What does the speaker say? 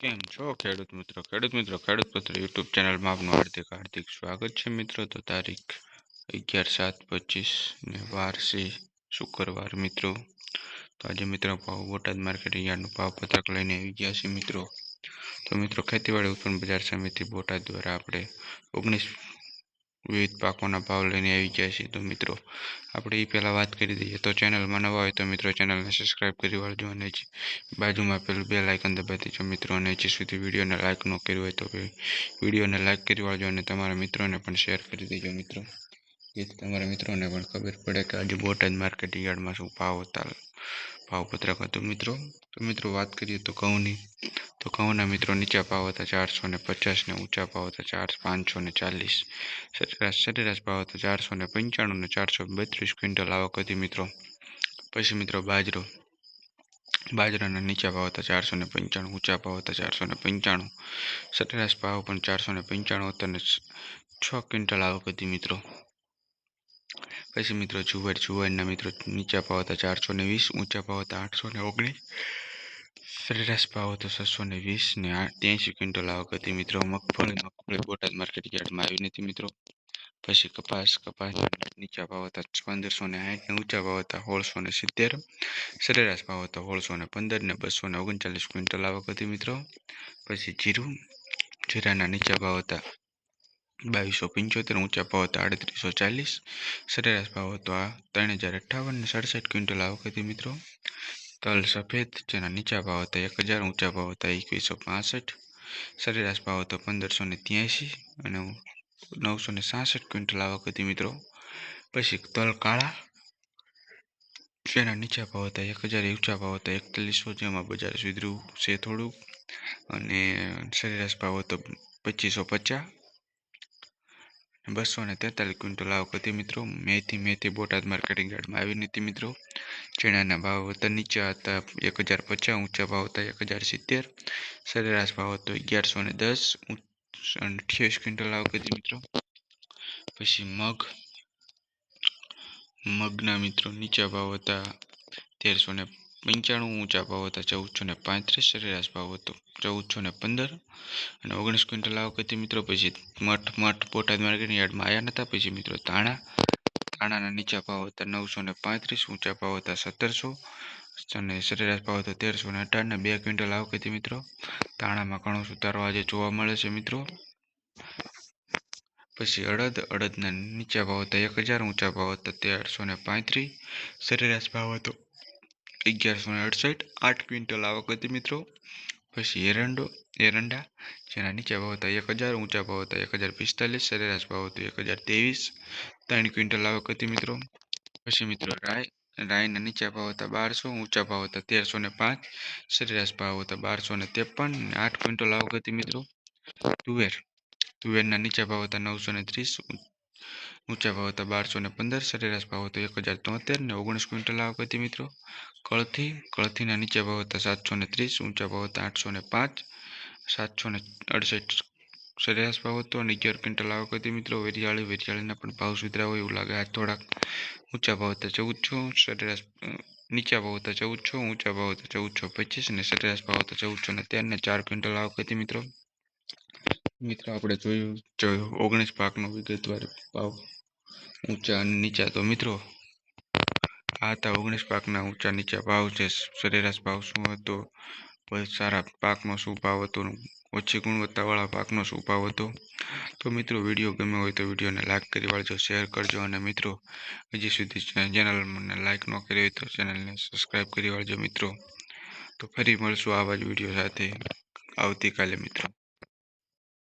કેમ છો? ખેડૂત મિત્રો ખેડૂત મિત્રો, ખેડૂત પત્ર યુટ્યુબ ચેનલમાં આપનું હાર્દિક હાર્દિક સ્વાગત છે મિત્રો. તો તારીખ અગિયાર સાત પચીસ ને વાર છે શુક્રવાર મિત્રો. તો આજે મિત્રો ભાવ, બોટાદ માર્કેટ યાર્ડનું ભાવ પત્રક લઈને આવી ગયા છે મિત્રો. તો મિત્રો, ખેતીવાડી ઉત્પન્ન બજાર સમિતિ બોટાદ દ્વારા આપણે ઓગણીસ વિવિધ પાકોના ભાવ લઈને આવી ગયા છીએ તો મિત્રો, આપણે એ પહેલાં વાત કરી દઈએ. તો ચેનલમાં નવા હોય તો મિત્રો ચેનલને સબસ્ક્રાઈબ કરી વાળજો અને બાજુમાં પેલું બે લાઇકન દબાવી દેજો મિત્રો. અને હજી સુધી વિડીયોને લાઇક ન કર્યું હોય તો વિડીયોને લાઇક કરી વાળજો અને તમારા મિત્રોને પણ શેર કરી દેજો મિત્રો. જેથી તમારા મિત્રોને પણ ખબર પડે કે આજે બોટાદ માર્કેટ યાર્ડમાં શું ભાવ હતા, ભાવપત્રક હતું મિત્રો. તો મિત્રો વાત કરીએ તો ઘઉંની. તો ઘઉંના મિત્રો, નીચા ભાવ હતા ચારસો ને પચાસ ને ઊંચા ભાવ હતા ચાર, પાંચસો ને ચાલીસ. સરેરાશ સરેરાશ ભાવ હતા ચારસો ને પંચાણું ને ચારસો બત્રીસ ક્વિન્ટલ આવક હતી મિત્રો. પછી મિત્રો બાજરો. બાજરાના નીચા ભાવ હતા ચારસો ને પંચાણું, ઊંચા ભાવ હતા ચારસો ને પંચાણું. સરેરાશ ભાવ પણ ચારસો ને પંચાણું હતા ને છ ક્વિન્ટલ આવક હતી મિત્રો. પછી મિત્રો જુવાર, જુવારના મિત્રો નીચા ભાવ હતા ચારસો ને વીસ, ઊંચા ભાવ હતા આઠસો ને ઓગણીસ. સરેરાશ ભાવ હતો છસો ને વીસ ને ત્યાંસી ક્વિન્ટલ આવક હતી મિત્રો. મગફળી મગફળી બોટાદ માર્કેટ યાર્ડમાં આવી નથી મિત્રો. પછી કપાસ કપાસ નીચા ભાવ હતા પંદરસો ને સાઠ ને ઊંચા ભાવ હતા સોળસો ને સિત્તેર. સરેરાશ ભાવ હતો સોળસો ને પંદર ને બસો ને ઓગણચાલીસ ક્વિન્ટલ આવક હતી મિત્રો. પછી જીરું જીરાના નીચા ભાવ હતા બાવીસો પંચોતેર, ઊંચા ભાવ હતા આડત્રીસો ચાલીસ. સરેરાશ ભાવ હતો આ ત્રણ હજાર અઠ્ઠાવન ને સડસઠ ક્વિન્ટલ આવક હતી મિત્રો. તલ સફેદ, જેના નીચા ભાવ હતા એક હજાર, ઊંચા ભાવ હતા એકવીસો પાસઠ, સરેરાશ ભાવ હતો પંદરસો ને ત્યાંસી અને નવસો ને સાસઠ ક્વિન્ટલ આવક હતી મિત્રો. પછી તલ કાળા, જેના નીચા ભાવ હતા એક હજાર, ઊંચા ભાવ હતા એકતાલીસો, જેમાં બજાર સુધર્યું છે થોડુંક. અને સરેરાશ ભાવ હતો પચીસો પચાસ બસો ને તેતાલીસ ક્વિન્ટલ આવક હતી મિત્રો. મેથી મેથી બોટાદ માર્કેટિંગ યાર્ડમાં આવી નથી મિત્રો. ચણાના ભાવ હતા નીચા હતા એક હજાર પચાસ, ઊંચા ભાવ હતા એક હજાર સિત્તેર. સરેરાશ ભાવ હતો અગિયારસો ને દસ અઠ્યાવીસ ક્વિન્ટલ આવક હતી મિત્રો. પછી મગ, મગના મિત્રો નીચા ભાવ હતા તેરસો ને પંચાણું ઊંચા ભાવ હતા ચૌદસો ને પાંત્રીસ સરેરાશ ભાવ હતો. ચૌદસો ને પંદર અને ઓગણીસ ક્વિન્ટલ આવક હતી મિત્રો. પછી મઠ મઠ, બોટાદ માર્કેટની યાર્ડમાં આવ્યા નહોતા પછી મિત્રો તાણા તાણાના નીચા ભાવ હતા નવસો ને પાંત્રીસ, ઊંચા ભાવ હતા સત્તરસો અને સરેરાશ ભાવ હતો તેરસો ને અઢાર બે ક્વિન્ટલ આવક હતી મિત્રો. તાણામાં ઘણો સુધારો આજે જોવા મળે છે મિત્રો. પછી અડદ, અડદના નીચા ભાવ હતા એક હજાર, ઊંચા ભાવ હતા તેરસો ને પાંત્રીસ, સરેરાશ ભાવ હતો અગિયારસો ને અડસઠ, આઠ ક્વિન્ટલ આવક હતી મિત્રો. પછી એરંડો એરંડા જેના નીચા ભાવ હતા એક હજાર, ઊંચા ભાવ હતા એક હજાર પિસ્તાલીસ, સરેરાશ ભાવ હતો એક હજાર ત્રેવીસ. ત્રણ ક્વિન્ટલ આવક હતી મિત્રો. પછી મિત્રો રાય, રાયના નીચા ભાવ હતા બારસો, ઊંચા ભાવ હતા તેરસો ને પાંચ, સરેરાશ ભાવ હતા બારસો ને ત્રેપન આઠ ક્વિન્ટલ આવક હતી મિત્રો. તુવેર, તુવેરના નીચા ભાવ હતા નવસો ને ત્રીસ ઊંચા ભાવ હતા બારસો ને પંદર, સરેરાશ ભાવ હતો એક હજાર તોતેર ને ઓગણીસ ક્વિન્ટલ આવક હતી મિત્રો. કળથી, કળથીના નીચા ભાવ હતા સાતસો ને ત્રીસ, ઊંચા ભાવ હતા આઠસો ને પાંચ, સાતસો ને અડસઠ સરેરાશ ભાવ હતો અને અગિયાર ક્વિન્ટલ આવક હતી મિત્રો વેરિયાળી, વેરિયાળીના પણ ભાવ સુધરા હોય એવું લાગે. આ થોડાક ઊંચા ભાવ હતા ચૌદસો, સરેરાશ નીચા ભાવ હતા ચૌદસો, ઊંચા ભાવ હતા ચૌદસો પચીસ અને સરેરાશ ભાવ હતા ચૌદસો ને તેર ને ચાર ક્વિન્ટલ આવક હતી મિત્રો. મિત્રો, આપણે જોયું જોયું ઓગણીસ પાકનો વિગતવાર ભાવ. ઊંચા અને નીચા. તો મિત્રો, આ હતા ઓગણીસ પાકના ઊંચા નીચા ભાવ છે સરેરાશ ભાવ શું હતો? સારા પાકનો શું ભાવ હતો? ઓછી ગુણવત્તાવાળા પાકનો શું ભાવ હતો? તો મિત્રો, વીડિયો ગમે હોય તો વિડીયોને લાઇક કરી વાળજો, શેર કરજો અને મિત્રો, હજી સુધી ચેનલને લાઇક ન કરી હોય તો ચેનલને સબસ્ક્રાઈબ કરી વાળજો મિત્રો. તો ફરી મળશું આવા જ વીડિયો સાથે. આવતીકાલે મિત્રો.